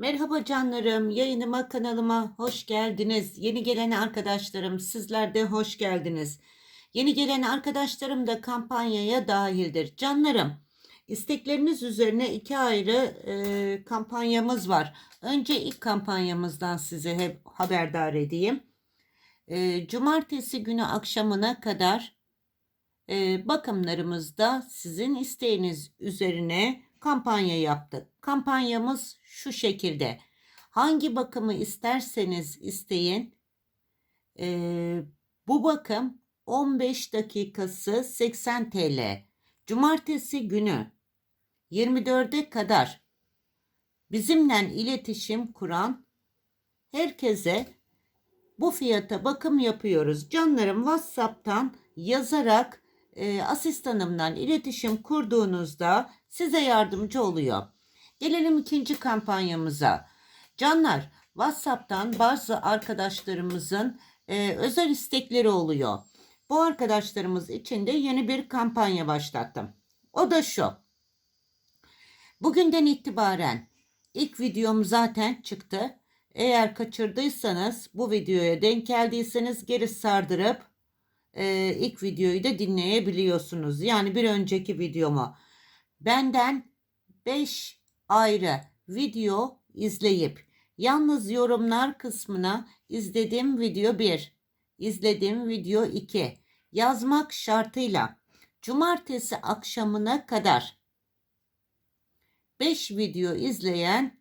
Merhaba canlarım, yayınıma kanalıma hoş geldiniz. Yeni gelen arkadaşlarım sizler de hoş geldiniz. Yeni gelen arkadaşlarım da kampanyaya dahildir. Canlarım, istekleriniz üzerine iki ayrı e, kampanyamız var. Önce ilk kampanyamızdan size hep haberdar edeyim. E, cumartesi günü akşamına kadar e, bakımlarımızda sizin isteğiniz üzerine kampanya yaptık. Kampanyamız şu şekilde. Hangi bakımı isterseniz isteyin. e, bu bakım 15 dakikası 80 TL. Cumartesi günü 24'e kadar bizimle iletişim kuran herkese bu fiyata bakım yapıyoruz. Canlarım WhatsApp'tan yazarak e, asistanımdan iletişim kurduğunuzda size yardımcı oluyor. Gelelim ikinci kampanyamıza. Canlar WhatsApp'tan bazı arkadaşlarımızın e, özel istekleri oluyor. Bu arkadaşlarımız için de yeni bir kampanya başlattım. O da şu. Bugünden itibaren ilk videom zaten çıktı. Eğer kaçırdıysanız bu videoya denk geldiyseniz geri sardırıp e, ilk videoyu da dinleyebiliyorsunuz. Yani bir önceki videomu. Benden 5 ayrı video izleyip yalnız yorumlar kısmına izlediğim video 1, izlediğim video 2 yazmak şartıyla cumartesi akşamına kadar 5 video izleyen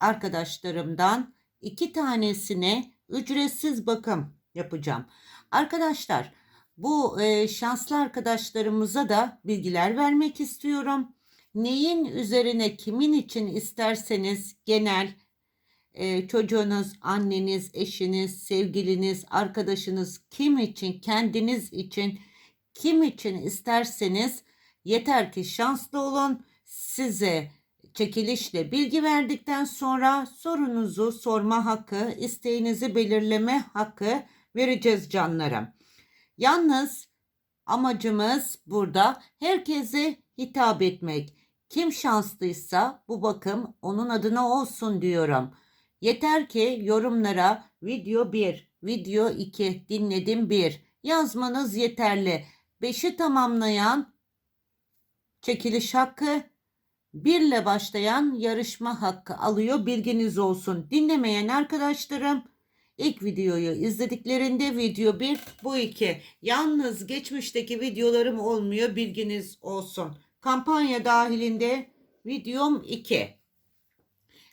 arkadaşlarımdan iki tanesine ücretsiz bakım yapacağım. Arkadaşlar bu e, şanslı arkadaşlarımıza da bilgiler vermek istiyorum. Neyin üzerine kimin için isterseniz genel e, çocuğunuz, anneniz, eşiniz, sevgiliniz, arkadaşınız kim için, kendiniz için, kim için isterseniz yeter ki şanslı olun. Size çekilişle bilgi verdikten sonra sorunuzu sorma hakkı, isteğinizi belirleme hakkı vereceğiz canlarım. Yalnız amacımız burada herkese hitap etmek. Kim şanslıysa bu bakım onun adına olsun diyorum. Yeter ki yorumlara video 1, video 2, dinledim 1 yazmanız yeterli. 5'i tamamlayan çekiliş hakkı, 1 ile başlayan yarışma hakkı alıyor bilginiz olsun. Dinlemeyen arkadaşlarım İlk videoyu izlediklerinde video 1 bu 2. Yalnız geçmişteki videolarım olmuyor bilginiz olsun. Kampanya dahilinde videom 2.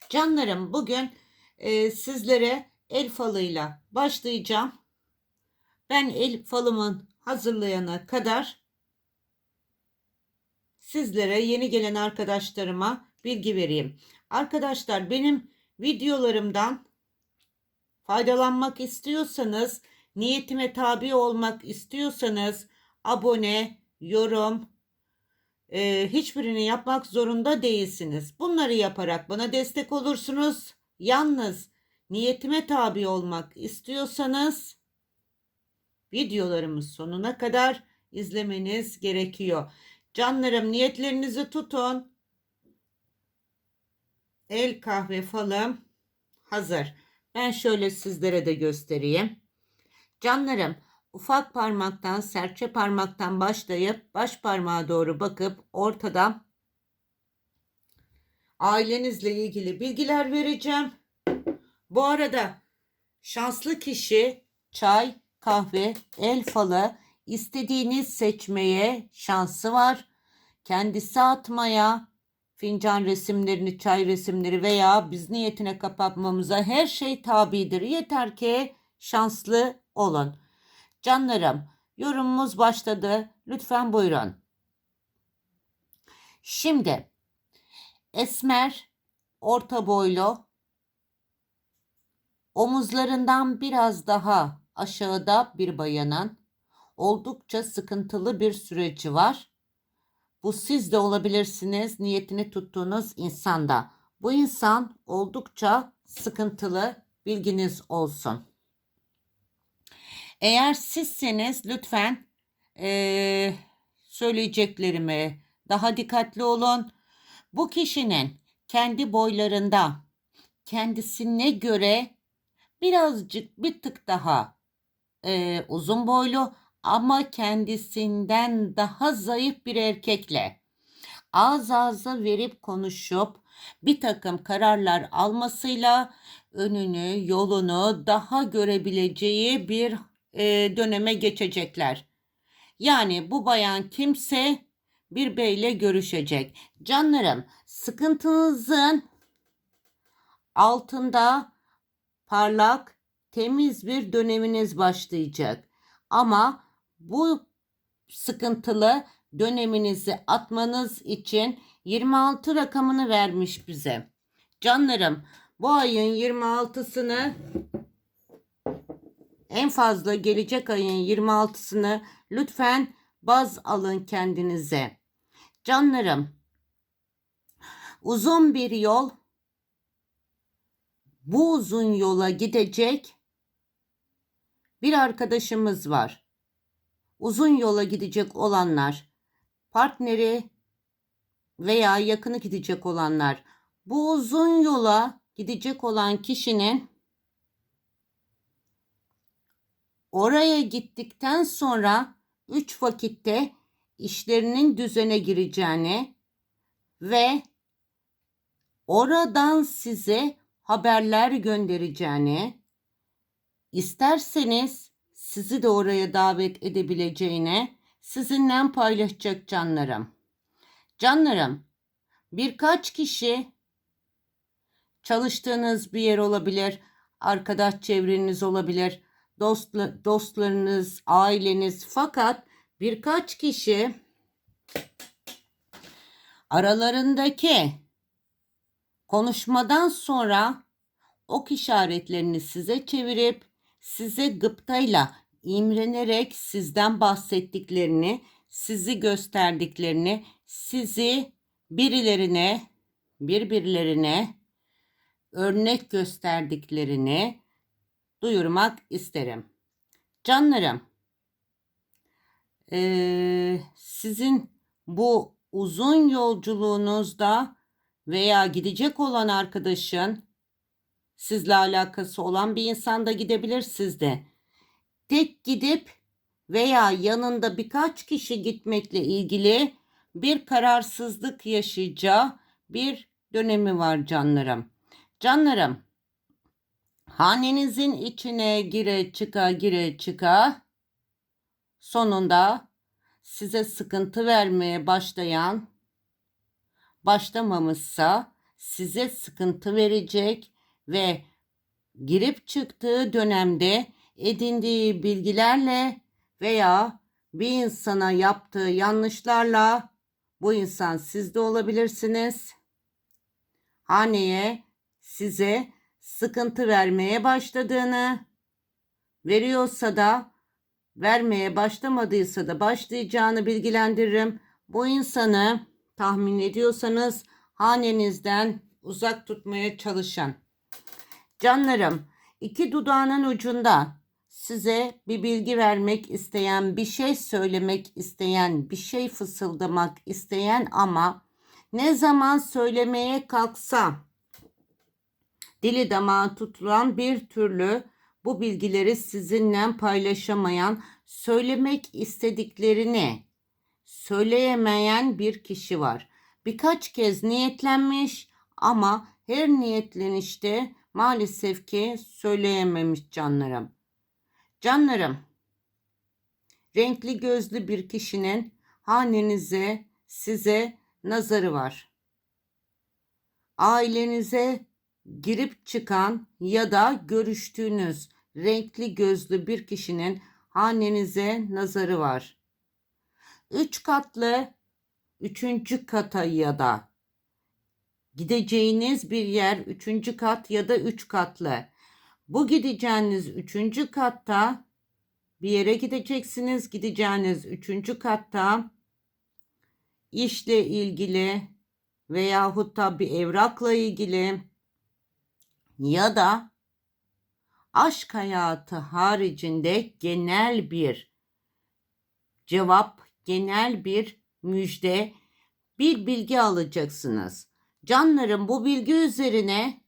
Canlarım bugün e, sizlere el falıyla başlayacağım. Ben el falımın hazırlayana kadar sizlere yeni gelen arkadaşlarıma bilgi vereyim. Arkadaşlar benim videolarımdan faydalanmak istiyorsanız, niyetime tabi olmak istiyorsanız abone, yorum, e, hiçbirini yapmak zorunda değilsiniz. Bunları yaparak bana destek olursunuz. Yalnız niyetime tabi olmak istiyorsanız videolarımız sonuna kadar izlemeniz gerekiyor. Canlarım niyetlerinizi tutun. El kahve falım hazır. Ben şöyle sizlere de göstereyim. Canlarım ufak parmaktan serçe parmaktan başlayıp baş parmağa doğru bakıp ortada ailenizle ilgili bilgiler vereceğim. Bu arada şanslı kişi çay, kahve, el falı istediğiniz seçmeye şansı var. Kendisi atmaya, fincan resimlerini, çay resimleri veya biz niyetine kapatmamıza her şey tabidir. Yeter ki şanslı olun. Canlarım, yorumumuz başladı. Lütfen buyurun. Şimdi esmer, orta boylu, omuzlarından biraz daha aşağıda bir bayanın oldukça sıkıntılı bir süreci var. Bu siz de olabilirsiniz niyetini tuttuğunuz insanda. Bu insan oldukça sıkıntılı bilginiz olsun. Eğer sizseniz lütfen ee, söyleyeceklerimi daha dikkatli olun. Bu kişinin kendi boylarında kendisine göre birazcık bir tık daha e, uzun boylu ama kendisinden daha zayıf bir erkekle ağız ağza verip konuşup bir takım kararlar almasıyla önünü, yolunu daha görebileceği bir e, döneme geçecekler. Yani bu bayan kimse bir beyle görüşecek. Canlarım, sıkıntınızın altında parlak, temiz bir döneminiz başlayacak. Ama bu sıkıntılı döneminizi atmanız için 26 rakamını vermiş bize. Canlarım bu ayın 26'sını en fazla gelecek ayın 26'sını lütfen baz alın kendinize. Canlarım uzun bir yol bu uzun yola gidecek bir arkadaşımız var. Uzun yola gidecek olanlar, partneri veya yakını gidecek olanlar, bu uzun yola gidecek olan kişinin oraya gittikten sonra üç vakitte işlerinin düzene gireceğini ve oradan size haberler göndereceğini, isterseniz sizi de oraya davet edebileceğine sizinle paylaşacak canlarım. Canlarım, birkaç kişi çalıştığınız bir yer olabilir, arkadaş çevreniz olabilir, dostla, dostlarınız, aileniz fakat birkaç kişi aralarındaki konuşmadan sonra ok işaretlerini size çevirip size gıptayla imrenerek sizden bahsettiklerini, sizi gösterdiklerini, sizi birilerine, birbirlerine örnek gösterdiklerini duyurmak isterim. Canlarım, sizin bu uzun yolculuğunuzda veya gidecek olan arkadaşın sizle alakası olan bir insan da gidebilir sizde. Tek gidip veya yanında birkaç kişi gitmekle ilgili bir kararsızlık yaşayacağı bir dönemi var canlarım. Canlarım, hanenizin içine gire çıka gire çıka sonunda size sıkıntı vermeye başlayan başlamamışsa size sıkıntı verecek ve girip çıktığı dönemde edindiği bilgilerle veya bir insana yaptığı yanlışlarla bu insan siz de olabilirsiniz. Haneye size sıkıntı vermeye başladığını veriyorsa da vermeye başlamadıysa da başlayacağını bilgilendiririm. Bu insanı tahmin ediyorsanız hanenizden uzak tutmaya çalışın. Canlarım, iki dudağının ucunda size bir bilgi vermek isteyen, bir şey söylemek isteyen, bir şey fısıldamak isteyen ama ne zaman söylemeye kalksa dili damağı tutulan bir türlü bu bilgileri sizinle paylaşamayan, söylemek istediklerini söyleyemeyen bir kişi var. Birkaç kez niyetlenmiş ama her niyetlenişte maalesef ki söyleyememiş canlarım. Canlarım, renkli gözlü bir kişinin hanenize, size nazarı var. Ailenize girip çıkan ya da görüştüğünüz renkli gözlü bir kişinin hanenize nazarı var. Üç katlı üçüncü kata ya da gideceğiniz bir yer üçüncü kat ya da üç katlı. Bu gideceğiniz üçüncü katta bir yere gideceksiniz. Gideceğiniz üçüncü katta işle ilgili veyahut da bir evrakla ilgili ya da aşk hayatı haricinde genel bir cevap, genel bir müjde, bir bilgi alacaksınız. Canlarım bu bilgi üzerine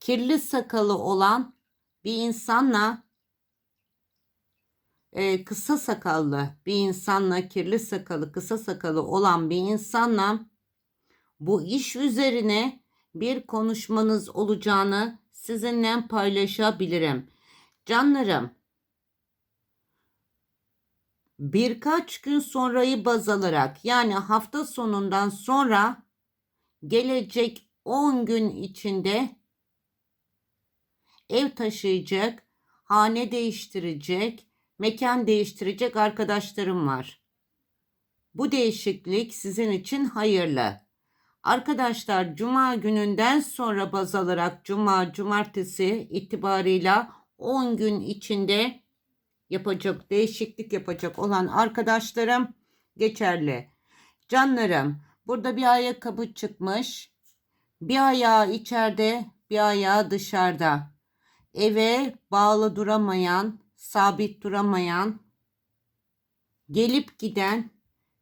kirli sakalı olan bir insanla e, kısa sakallı bir insanla kirli sakalı kısa sakalı olan bir insanla bu iş üzerine bir konuşmanız olacağını sizinle paylaşabilirim. Canlarım birkaç gün sonrayı baz alarak yani hafta sonundan sonra gelecek 10 gün içinde ev taşıyacak, hane değiştirecek, mekan değiştirecek arkadaşlarım var. Bu değişiklik sizin için hayırlı. Arkadaşlar cuma gününden sonra baz alarak cuma cumartesi itibarıyla 10 gün içinde yapacak değişiklik yapacak olan arkadaşlarım geçerli. Canlarım burada bir ayakkabı çıkmış. Bir ayağı içeride bir ayağı dışarıda. Eve bağlı duramayan, sabit duramayan, gelip giden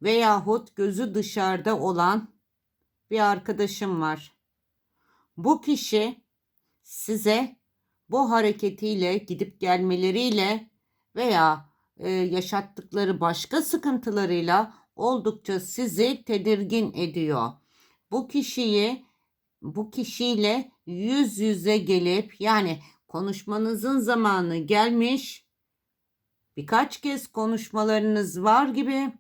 veyahut gözü dışarıda olan bir arkadaşım var. Bu kişi size bu hareketiyle gidip gelmeleriyle veya e, yaşattıkları başka sıkıntılarıyla oldukça sizi tedirgin ediyor. Bu kişiyi bu kişiyle yüz yüze gelip yani konuşmanızın zamanı gelmiş. Birkaç kez konuşmalarınız var gibi.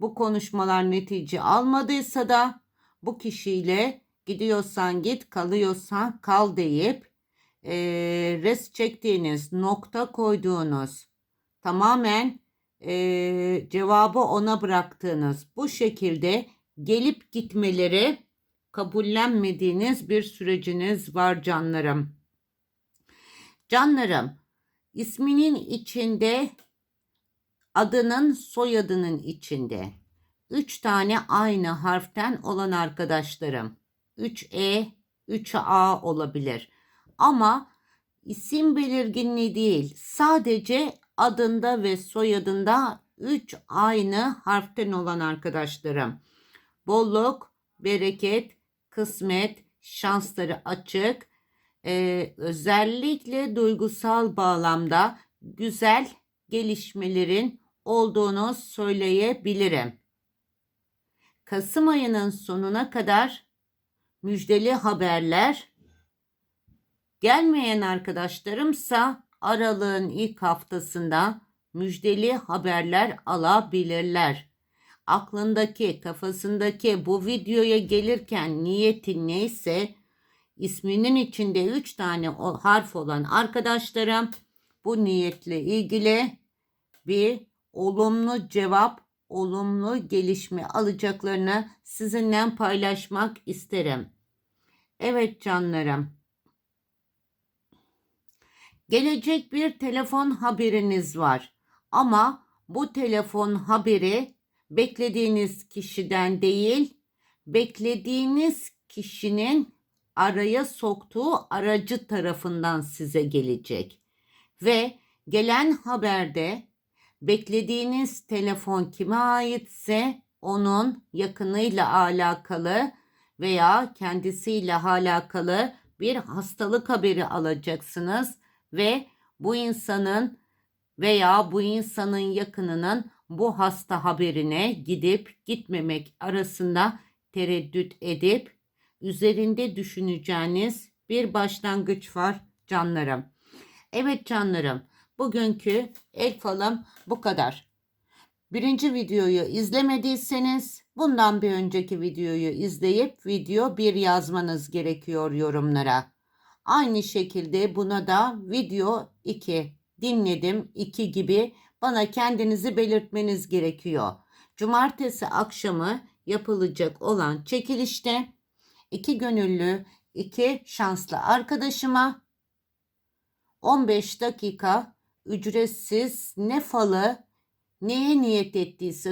Bu konuşmalar netice almadıysa da bu kişiyle gidiyorsan git kalıyorsan kal deyip e, res çektiğiniz nokta koyduğunuz tamamen e, cevabı ona bıraktığınız bu şekilde gelip gitmeleri kabullenmediğiniz bir süreciniz var canlarım. Canlarım isminin içinde adının soyadının içinde. Üç tane aynı harften olan arkadaşlarım. 3E 3A olabilir. Ama isim belirginliği değil sadece adında ve soyadında 3 aynı harften olan arkadaşlarım. Bolluk, bereket, kısmet, şansları açık, ee, özellikle duygusal bağlamda güzel gelişmelerin olduğunu söyleyebilirim. Kasım ayının sonuna kadar müjdeli haberler gelmeyen arkadaşlarımsa aralığın ilk haftasında müjdeli haberler alabilirler. Aklındaki, kafasındaki bu videoya gelirken niyetin neyse isminin içinde 3 tane harf olan arkadaşlarım bu niyetle ilgili bir olumlu cevap, olumlu gelişme alacaklarını sizinle paylaşmak isterim. Evet canlarım. Gelecek bir telefon haberiniz var. Ama bu telefon haberi beklediğiniz kişiden değil, beklediğiniz kişinin araya soktuğu aracı tarafından size gelecek. Ve gelen haberde beklediğiniz telefon kime aitse onun yakınıyla alakalı veya kendisiyle alakalı bir hastalık haberi alacaksınız ve bu insanın veya bu insanın yakınının bu hasta haberine gidip gitmemek arasında tereddüt edip üzerinde düşüneceğiniz bir başlangıç var canlarım. Evet canlarım bugünkü el falım bu kadar. Birinci videoyu izlemediyseniz bundan bir önceki videoyu izleyip video bir yazmanız gerekiyor yorumlara. Aynı şekilde buna da video 2 dinledim 2 gibi bana kendinizi belirtmeniz gerekiyor. Cumartesi akşamı yapılacak olan çekilişte iki gönüllü, iki şanslı arkadaşıma. 15 dakika ücretsiz ne falı neye niyet ettiyse